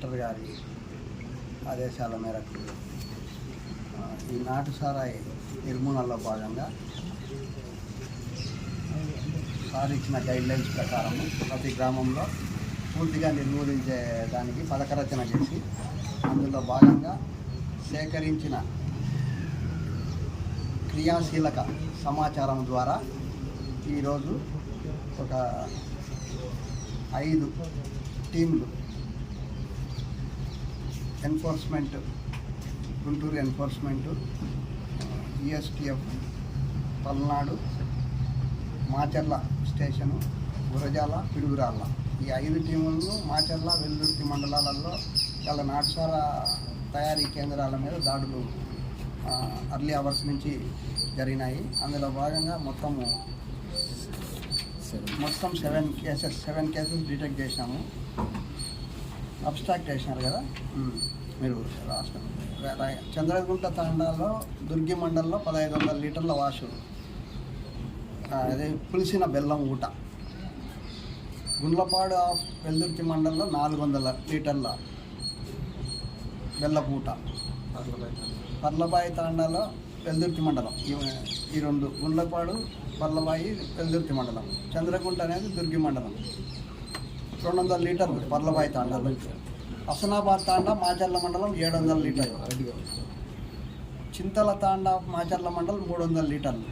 Collector గారి ఆదేశాల మేరకు ఈ నాటు సారాయి నిర్మూలనలో భాగంగా సార్ ఇచ్చిన గైడ్లైన్స్ ప్రకారం ప్రతి గ్రామంలో పూర్తిగా నిర్మూలించే దానికి పథకరచన చేసి అందులో భాగంగా సేకరించిన క్రియాశీలక సమాచారం ద్వారా ఈరోజు ఒక ఐదు టీంలు enforcement Guntur enforcement ESTF Palnadu Macherla station Gurajala Piduguralla. ఈ ఐదు టీములను మాచర్ల వెల్లుర్తి మండలాలలో చాలా నాటసార తయారీ కేంద్రాల మీద దాడులు అర్లీ అవర్స్ నుంచి జరిగినాయి. అందులో భాగంగా మొత్తము మొత్తం seven cases seven cases detect చేశాము. అబ్స్ట్రాక్ట్ చేసినారు కదా మీరు చంద్రగుంట తాండాలో దుర్గి మండలంలో పదహైదు వందల లీటర్ల వాషు అదే పులిసిన బెల్లం ఊట. గుండ్లపాడు ఆఫ్ వెల్దుర్తి మండలంలో నాలుగు వందల లీటర్ల బెల్లపు ఊట. పర్లబాయి తాండాలో వెల్దుర్తి మండలం. ఈ- ఈ రెండు గుండ్లపాడు పర్లబాయి వెల్దుర్తి మండలం. చంద్రగుంట అనేది దుర్గి మండలం. రెండు వందల లీటర్లు పర్లబాయి తాండా హసనాబాద్ తాండా మాచర్ల మండలం ఏడు వందల లీటర్లు. చింతల తాండా మాచర్ల మండలం మూడు వందల లీటర్లు.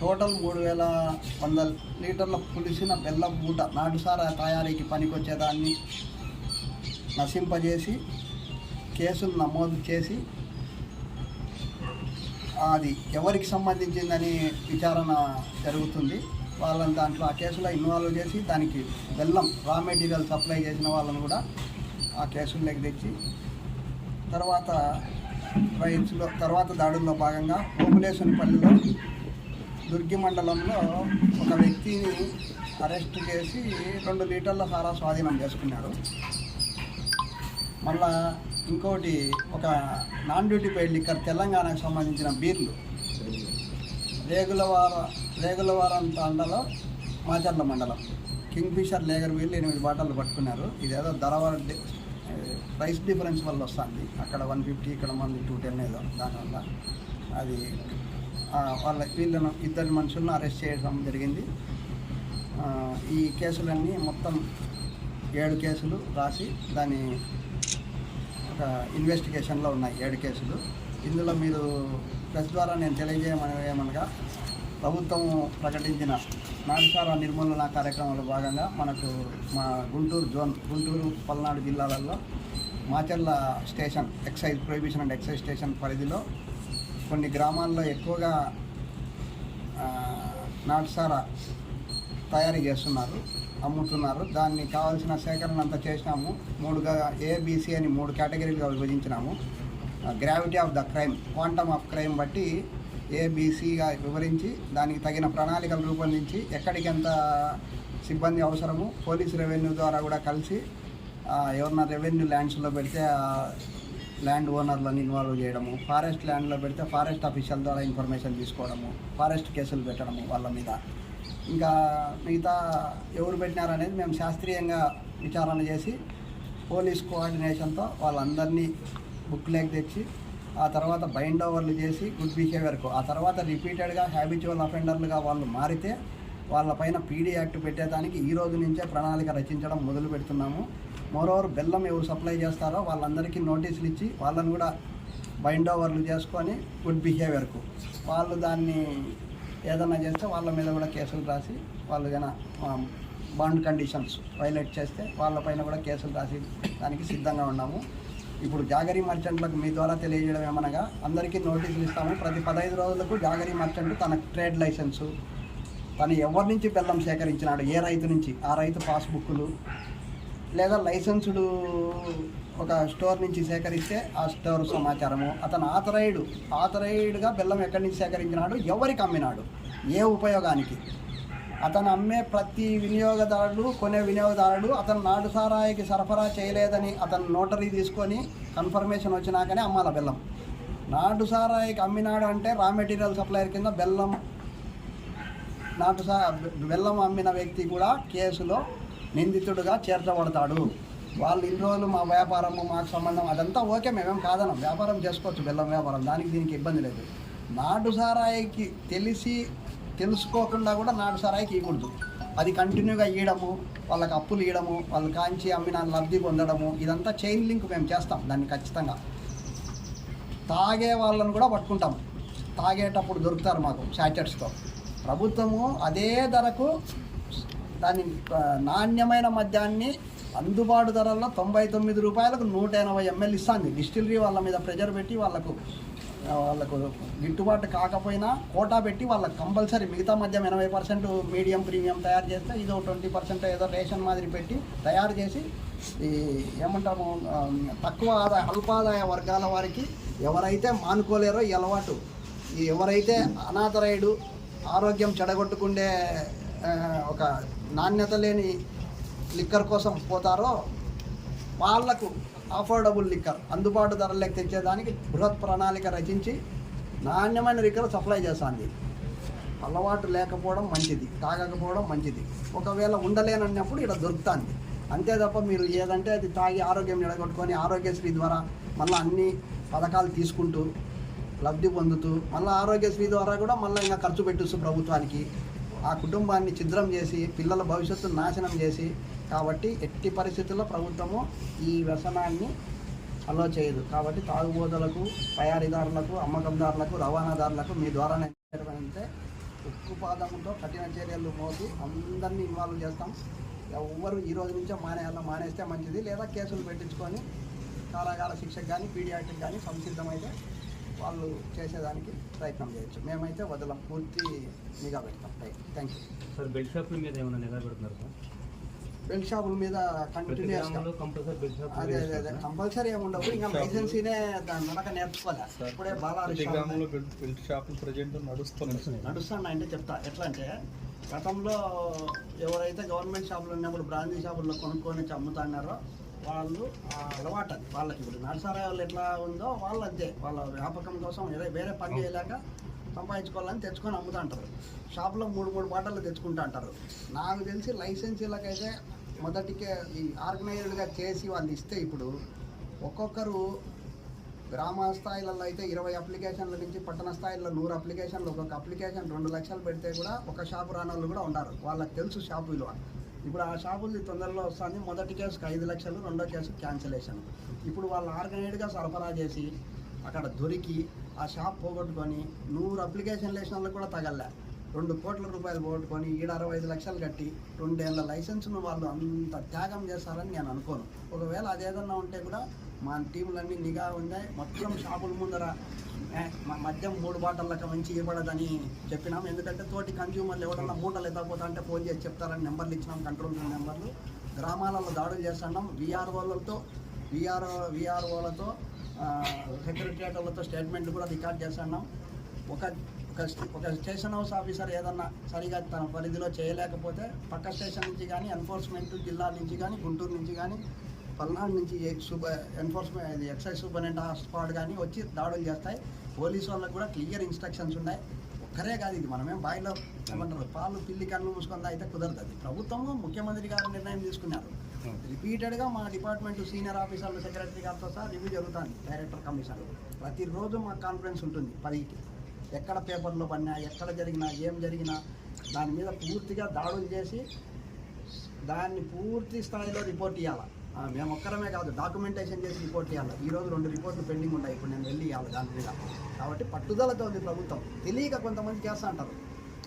టోటల్ మూడు వేల వంద లీటర్ల పులిసిన బెల్లం మూట నాటుసారా తయారీకి పనికొచ్చేదాన్ని నశింపజేసి కేసులు నమోదు చేసి అది ఎవరికి సంబంధించిందని విచారణ జరుగుతుంది. వాళ్ళని దాంట్లో ఆ కేసులో ఇన్వాల్వ్ చేసి దానికి బెల్లం రా మెటీరియల్ సప్లై చేసిన వాళ్ళని కూడా ఆ కేసుల్లోకి తెచ్చి తర్వాత రైతులో తర్వాత దాడుల్లో భాగంగా ఓపులేశ్వరిపల్లిలో దుర్గి మండలంలో ఒక వ్యక్తిని అరెస్ట్ చేసి రెండు లీటర్ల సారా స్వాధీనం చేసుకున్నాడు. మళ్ళా ఇంకోటి ఒక నాన్ డ్యూటీ పెయిడ్ లిక్కర్ తెలంగాణకు సంబంధించిన బీర్లు రేగులవార రేగులవారం తండలో మాచర్ల మండలం. కింగ్ఫిషర్ లేగర్ వీళ్ళు ఎనిమిది బాటలు పట్టుకున్నారు. ఇదేదో ధరవర ప్రైస్ డిఫరెన్స్ వల్ల వస్తుంది. అక్కడ వన్ ఫిఫ్టీ ఇక్కడ మంది టూ టెన్ ఏదో దానివల్ల. అది వాళ్ళ వీళ్ళను ఇద్దరు మనుషులను అరెస్ట్ చేయడం జరిగింది. ఈ కేసులన్నీ మొత్తం ఏడు కేసులు రాసి దాని ఒక ఇన్వెస్టిగేషన్లో ఉన్నాయి ఏడు కేసులు. ఇందులో మీరు ప్రెస్ ద్వారా నేను తెలియజేయమనగా ఏమనగా ప్రభుత్వం ప్రకటించిన నాటుసారా నిర్మూలన కార్యక్రమంలో భాగంగా మనకు మా గుంటూరు జోన్ గుంటూరు పల్నాడు జిల్లాలలో Macherla station excise prohibition and excise station పరిధిలో కొన్ని గ్రామాల్లో ఎక్కువగా ఆ, నాటుసారా తయారీ చేస్తున్నారు అమ్ముతున్నారు. దాన్ని కావాల్సిన సేకరణ అంతా చేసినాము. మూడుగా ఏబిసి అని మూడు కేటగిరీలుగా విభజించినాము. Gravity of the crime quantum of crime బట్టి ఏబీసీగా వివరించి దానికి తగిన ప్రణాళికలు రూపొందించి ఎక్కడికి ఎంత సిబ్బంది అవసరము పోలీస్ రెవెన్యూ ద్వారా కూడా కలిసి ఎవరన్నా రెవెన్యూ ల్యాండ్స్లో పెడితే ల్యాండ్ ఓనర్లను ఇన్వాల్వ్ చేయడము ఫారెస్ట్ ల్యాండ్లో పెడితే ఫారెస్ట్ ఆఫీషియల్ ద్వారా ఇన్ఫర్మేషన్ తీసుకోవడము ఫారెస్ట్ కేసులు పెట్టడము వాళ్ళ మీద. ఇంకా మిగతా ఎవరు పెట్టినారనేది మేము శాస్త్రీయంగా విచారణ చేసి పోలీస్ కోఆర్డినేషన్తో వాళ్ళందరినీ బుక్ లెగ్ తెచ్చి ఆ తర్వాత బైండ్ ఓవర్లు చేసి గుడ్ బిహేవియర్కు ఆ తర్వాత రిపీటెడ్గా హ్యాబిచువల్ అఫెండర్లుగా వాళ్ళు మారితే వాళ్ళపైన పీడీ యాక్ట్ పెట్టేదానికి ఈ రోజు నుంచే ప్రణాళిక రచించడం మొదలు పెడుతున్నాము. మోరోవర్ బెల్లం ఎవరు సప్లై చేస్తారో వాళ్ళందరికీ నోటీసులు ఇచ్చి వాళ్ళని కూడా బైండ్ ఓవర్లు చేసుకొని గుడ్ బిహేవియర్కు వాళ్ళు దాన్ని ఏదన్నా చేస్తే వాళ్ళ మీద కూడా కేసులు రాసి వాళ్ళు ఏదైనా బాండ్ కండిషన్స్ వైలేట్ చేస్తే వాళ్ళపైన కూడా కేసులు రాసి దానికి సిద్ధంగా ఉన్నాము. ఇప్పుడు జాగరీ మర్చెంట్లకు మీ ద్వారా తెలియజేయడం ఏమనగా అందరికీ నోటీసులు ఇస్తాము. ప్రతి పదహైదు రోజులకు జాగరీ మర్చెంట్ తన ట్రేడ్ లైసెన్సు. తను ఎవరి నుంచి బెల్లం సేకరించినాడు? ఏ రైతు నుంచి? ఆ రైతు పాస్బుక్లు లేదా లైసెన్సుడు ఒక స్టోర్ నుంచి సేకరిస్తే ఆ స్టోర్ సమాచారము. అతను ఆథరైడ్. ఆథరైడ్గా బెల్లం ఎక్కడి నుంచి సేకరించినాడు? ఎవరికి అమ్మినాడు? ఏ ఉపయోగానికి? అతను అమ్మే ప్రతి వినియోగదారుడు కొనే వినియోగదారుడు అతను నాటు సారాయికి సరఫరా చేయలేదని అతను నోటరీ తీసుకొని కన్ఫర్మేషన్ వచ్చినాకనే అమ్మాల బెల్లం. నాటు సారాయికి అమ్మినాడు అంటే రా మెటీరియల్ సప్లయర్ కింద బెల్లం నాటు సా బెల్లం అమ్మిన వ్యక్తి కూడా కేసులో నిందితుడుగా చేర్చబడతాడు. వాళ్ళు ఇన్ని రోజులు మా వ్యాపారము మాకు సంబంధం అదంతా ఓకే మేమేం కాదనం. వ్యాపారం చేసుకోవచ్చు బెల్లం వ్యాపారం. దానికి దీనికి ఇబ్బంది లేదు. నాటు సారాయికి తెలిసి తెలుసుకోకుండా కూడా నాటు సరాయికి ఇవ్వకూడదు అది కంటిన్యూగా ఇవ్వడము వాళ్ళకి అప్పులు ఇవ్వడము వాళ్ళు కాంచి అమ్మిన లబ్ధి పొందడము ఇదంతా చైన్ లింక్ మేము చేస్తాం దాన్ని ఖచ్చితంగా. తాగే వాళ్ళను కూడా పట్టుకుంటాం. తాగేటప్పుడు దొరుకుతారు మాకు శాచెట్స్తో ప్రభుత్వము అదే ధరకు దాని నాణ్యమైన మద్యాన్ని అందుబాటు ధరల్లో తొంభై తొమ్మిది రూపాయలకు నూట ఎనభై ఎంఎల్ ఇస్తుంది. డిస్టిలరీ వాళ్ళ మీద ప్రెజర్ పెట్టి వాళ్ళకు వాళ్ళకు గిట్టుబాటు కాకపోయినా కోటా పెట్టి వాళ్ళకి కంపల్సరీ మిగతా మధ్య ఎనభై పర్సెంట్ మీడియం ప్రీమియం తయారు చేస్తే ఇదో ట్వంటీ పర్సెంట్ ఏదో రేషన్ మాదిరి పెట్టి తయారు చేసి ఈ ఏమంటాము తక్కువ ఆదాయ అల్పాదాయ వర్గాల వారికి ఎవరైతే మానుకోలేరో ఈ అలవాటు ఎవరైతే అనాథరాయుడు ఆరోగ్యం చెడగొట్టుకుండే ఒక నాణ్యత లేని లిక్కర్ కోసం పోతారో వాళ్ళకు అఫోర్డబుల్ లిక్కర్ అందుబాటు ధరలకు తెచ్చేదానికి బృహత్ ప్రణాళిక రచించి నాణ్యమైన లిక్కర్ సప్లై చేస్తుంది అలవాటు లేకపోవడం మంచిది తాగకపోవడం మంచిది. ఒకవేళ ఉండలేనన్నప్పుడు ఇక్కడ దొరుకుతుంది. అంతే తప్ప మీరు ఏదంటే అది తాగి ఆరోగ్యం నిలగొట్టుకొని ఆరోగ్యశ్రీ ద్వారా మళ్ళీ అన్ని పథకాలు తీసుకుంటూ లబ్ధి పొందుతూ మళ్ళీ ఆరోగ్యశ్రీ ద్వారా కూడా మళ్ళీ ఇంకా ఖర్చు పెట్టిస్తూ ప్రభుత్వానికి ఆ కుటుంబాన్ని ఛిద్రం చేసి పిల్లల భవిష్యత్తు నాశనం చేసి కాబట్టి ఎట్టి పరిస్థితుల్లో ప్రభుత్వము ఈ వ్యసనాన్ని అలో చేయదు. కాబట్టి తాగుబోతులకు తయారీదారులకు అమ్మకందారులకు రవాణాదారులకు మీ ద్వారానే అంటే ఉక్కుపాదంతో కఠిన చర్యలు మోసి అందరినీ ఇన్వాల్వ్ చేస్తాం. ఎవ్వరు ఈ రోజు నుంచే మానేయాల మానేస్తే మంచిది. లేదా కేసులు పెట్టించుకొని కారాగార శిక్షకు కానీ పీడియాటిక్ కానీ సంసిద్ధమైతే వాళ్ళు చేసేదానికి ప్రయత్నం చేయొచ్చు. మేమైతే వదలం. పూర్తి నిఘా పెడతాం. థ్యాంక్ యూ సార్ బెడ్ షాపుల మీద ఏమైనా నిఘా పెడుతున్నారు సార్? బెల్ట్ షాపుల మీద షాప్ అదే అదే అదే. కంపల్సరీ ఏమి ఉండవు. ఇంకా లైసెన్సీనే దాని నడక నేర్చుకోవాలి. ఇప్పుడే బాలారి ప్రతి షాప్ గ్రామంలో బెల్ట్ బెల్ట్ షాపులు ప్రజెంట్ నడుస్తున్నాయి. నడుస్తాను అంటే చెప్తా. ఎట్లా అంటే గతంలో ఎవరైతే గవర్నమెంట్ షాపులు ఉన్నప్పుడు బ్రాందీ షాపుల్లో కొనుక్కొని అమ్ముతున్నారో వాళ్ళు అలవాటు అది. వాళ్ళకి ఇప్పుడు నరసరాయి వాళ్ళు ఎట్లా ఉందో వాళ్ళు అంతే. వాళ్ళ వ్యాపకం కోసం వేరే వేరే పని చేయలేక సంపాదించుకోవాలని తెచ్చుకొని అమ్ముతుంటారు. షాపులో మూడు మూడు బాటలు తెచ్చుకుంటూ అంటారు. నాకు తెలిసి లైసెన్సీలకైతే మొదటికే ఈ ఆర్గనైజ్డ్గా చేసి వాళ్ళు ఇస్తే ఇప్పుడు ఒక్కొక్కరు గ్రామ స్థాయిలలో అయితే ఇరవై అప్లికేషన్ల నుంచి పట్టణ స్థాయిలో నూరు అప్లికేషన్లు ఒక్కొక్క అప్లికేషన్ రెండు లక్షలు పెడితే కూడా ఒక షాపు రానోళ్ళు కూడా ఉంటారు వాళ్ళకి తెలుసు షాపు విలువ. ఇప్పుడు ఆ షాపులు తొందరలో వస్తుంది. మొదటి కేసుకి ఐదు లక్షలు రెండో కేసు క్యాన్సిలేషన్. ఇప్పుడు వాళ్ళు ఆర్గనైజ్డ్గా సరఫరా చేసి అక్కడ దొరికి ఆ షాప్ పోగొట్టుకొని నూరు అప్లికేషన్లు వేసిన వాళ్ళకి కూడా తగలలే. రెండు కోట్ల రూపాయలు పోగొట్టుకొని ఈడ అరవై ఐదు లక్షలు కట్టి రెండేళ్ళ లైసెన్స్ను వాళ్ళు అంత త్యాగం చేస్తారని నేను అనుకోను. ఒకవేళ అదేదన్నా ఉంటే కూడా మా టీంలన్నీ నిఘా ఉన్నాయి మొత్తం షాపుల ముందర మద్యం మూడు బాటళ్ళకి మంచి ఇవ్వబడదని చెప్పినాం. ఎందుకంటే తోటి కన్జ్యూమర్లు ఎవరన్నా మూటలు ఎత్తకపోతా అంటే ఫోన్ చేసి చెప్తారని నెంబర్లు ఇచ్చినాం కంట్రోల్ రూమ్ నెంబర్లు. గ్రామాలలో దాడులు చేస్తున్నాం. విఆర్ఓలతో విఆర్ఓ విఆర్ఓలతో సెక్రటరియట్లతో స్టేట్మెంట్లు కూడా రికార్డ్ చేస్తున్నాం. ఒక ఒక ఒక స్టేషన్ హౌస్ ఆఫీసర్ ఏదన్నా సరిగా తన పరిధిలో చేయలేకపోతే పక్క స్టేషన్ నుంచి కానీ ఎన్ఫోర్స్మెంట్ జిల్లా నుంచి కానీ గుంటూరు నుంచి కానీ పల్నాడు నుంచి super enforcement excise superintendent squad కానీ వచ్చి దాడులు చేస్తాయి. పోలీసు వాళ్ళకి కూడా క్లియర్ ఇన్స్ట్రక్షన్స్ ఉన్నాయి. ఒక్కరే కాదు ఇది. మనమేం బాయిలో ఏమంటారు? పాలు పిల్లి కళ్ళు మూసుకుందా అయితే కుదరదు అది ప్రభుత్వము ముఖ్యమంత్రి గారు నిర్ణయం తీసుకున్నారు. రిపీటెడ్గా మా డిపార్ట్మెంట్ సీనియర్ ఆఫీసర్లు సెక్రటరీ గారితో సహా రివ్యూ జరుగుతుంది డైరెక్టర్ కమిషన్ ప్రతిరోజు మా కాన్ఫరెన్స్ ఉంటుంది పదికి. ఎక్కడ పేపర్లో పడినా ఎక్కడ జరిగినా ఏం జరిగినా దాని మీద పూర్తిగా దాడులు చేసి దాన్ని పూర్తి స్థాయిలో రిపోర్ట్ ఇవ్వాలి మేము ఒక్కరమే కాదు డాక్యుమెంటేషన్ చేసి రిపోర్ట్ ఇవ్వాలి ఈ రోజు రెండు రిపోర్ట్లు పెండింగ్ ఉన్నాయి. ఇప్పుడు నేను వెళ్ళి ఇవ్వాలి దాని మీద. కాబట్టి పట్టుదలతో ఉంది ప్రభుత్వం. తెలియక కొంతమంది చేస్తా అంటారు.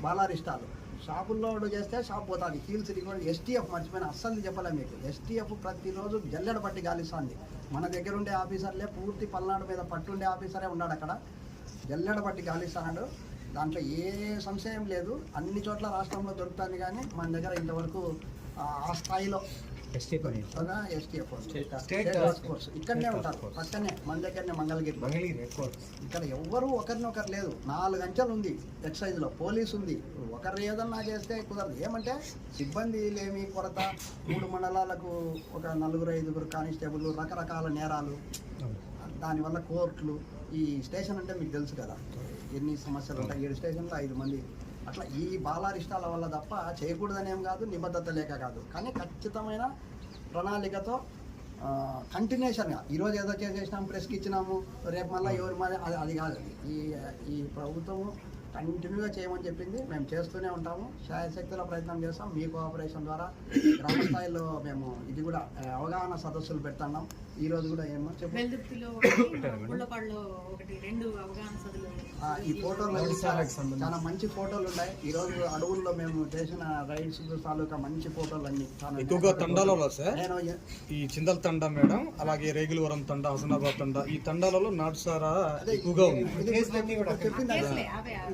బాలారిష్టాలు. షాపుల్లో చేస్తే షాప్ పోతుంది. హీల్స్ రికార్డ్ ఎస్టీఎఫ్ మర్చిపోయిన అస్సలు చెప్పలే మీకు. ఎస్టీఎఫ్ ప్రతిరోజు జల్లెడ పట్టి గాలిస్తుంది మన దగ్గర ఉండే ఆఫీసర్లే పూర్తి పల్నాడు మీద పట్టుండే ఆఫీసరే ఉన్నాడు అక్కడ. జల్లెడ పట్టి గాలిస్తున్నాడు దాంట్లో ఏ సంశయం లేదు. అన్ని చోట్ల రాష్ట్రంలో దొరుకుతుంది కానీ మన దగ్గర ఇంతవరకు ఆ స్థాయిలో ఇక్కడనే ఉంటారు. పక్కనే మన దగ్గరనే మంగళగిరి. మంగళగిరి ఇక్కడ ఎవ్వరు ఒకరినొకరు లేదు. నాలుగు అంచెలు ఉంది ఎక్సైజ్లో. పోలీస్ ఉంది. ఒకరు ఏదన్నా చేస్తే కుదరదు. ఏమంటే సిబ్బంది లేమి కొరత? మూడు మండలాలకు ఒక నలుగురు ఐదుగురు కానిస్టేబుల్ రకరకాల నేరాలు. దానివల్ల కోర్టులు ఈ స్టేషన్ అంటే మీకు తెలుసు కదా. ఎన్ని సమస్యలు ఉంటాయి ఏడు స్టేషన్లో ఐదు మంది. అట్లా ఈ బాలారిష్టాల వల్ల తప్ప చేయకూడదనేం కాదు నిబద్ధత లేక కాదు. కానీ ఖచ్చితమైన ప్రణాళికతో కంటిన్యూషన్గా ఈరోజు ఏదో చేసేసినాము ప్రెస్కి ఇచ్చినాము రేపు మళ్ళీ ఎవరు మరి అది అది కాదు. ఈ ఈ ప్రభుత్వము కంటిన్యూగా చేయమని చెప్పింది. మేము చేస్తూనే ఉంటాము. శాయశక్తుల ప్రయత్నం చేస్తాం. మీ కోఆపరేషన్ ద్వారా గ్రామ స్థాయిలో మేము ఇది కూడా అవగాహన సదస్సులు పెడుతున్నాం. ఈ రోజు కూడా ఏమో చెప్పు. వెల్దుర్తిలో ఒకటి ఉళ్ళపాడులో ఒకటి రెండు అవగాహన సదులు ఆ, ఈ ఫోటోలు చాలా చాలా మంచి ఫోటోలు ఉన్నాయి. ఈ రోజు అడవుల్లో మేము చేసిన రైడ్స్ తాలూకా మంచి ఫోటోలు అన్ని ఎక్కువగా తండాలలో సార్? ఈ చిందల తండా మేడం అలాగే రేగులవరం తండా హసనాబాద్ తండా ఈ తండాలలో నాటుసారా ఎక్కువగా ఉంది.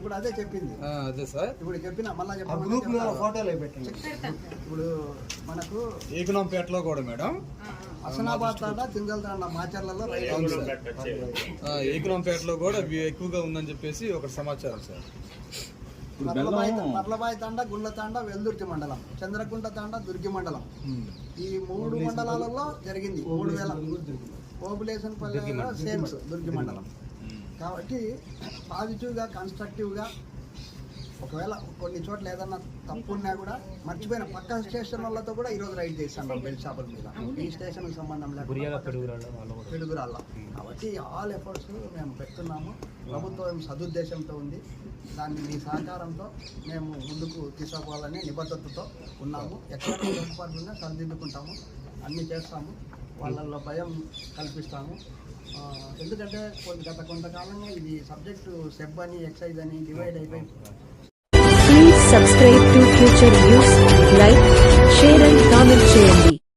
ఇప్పుడు అదే. చెప్పింది. ఆ, అదే సార్. ఇప్పుడు చెప్పిన మళ్ళా గ్రూప్లో. ఫోటోలు పెట్టండి. ఇప్పుడు మనకు ఏకనాంపేటలో కూడా మేడం. హసనాబాద్ తాండా చింతల తాండా మాచర్లలో ఏకనాంపేటలో కూడా ఎక్కువగా ఉందని చెప్పేసి ఒక సమాచారం సార్. మర్లబాయి మర్లబాయి తాండా గుండ్ల తాండా వెల్దుర్తి మండలం చంద్రకుంట తాండా దుర్గి మండలం. ఈ మూడు మండలాలలో జరిగింది. మూడు వేల పాపులేషన్ పల్లెలలో సేమ్ దుర్గి మండలం. కాబట్టి పాజిటివ్గా కన్స్ట్రక్టివ్గా ఒకవేళ కొన్ని చోట్ల ఏదన్నా తప్పు ఉన్నా కూడా మర్చిపోయిన పక్క స్టేషన్ వాళ్ళతో కూడా ఈరోజు రైడ్ చేశాను బెల్ట్ షాపుల మీద. ఈ స్టేషన్కి సంబంధం లేకుండా పెడుగురాళ్ళ కాబట్టి ఆల్ ఎఫర్ట్స్ మేము పెడుతున్నాము. ప్రభుత్వం సదుద్దేశంతో ఉంది. దాన్ని మీ సహకారంతో మేము ముందుకు తీసుకోవాలనే నిబద్ధతతో ఉన్నాము. ఎక్కడ సరిదిద్దుకుంటాము. అన్నీ చేస్తాము. వాళ్ళల్లో భయం కల్పిస్తాము. ఎందుకంటే కొంత గత కొంతకాలంగా ఇది సబ్జెక్టు సెబ్ అని ఎక్సైజ్ అని డివైడ్ అయిపోయి please subscribe to future news like share and comment చేయండి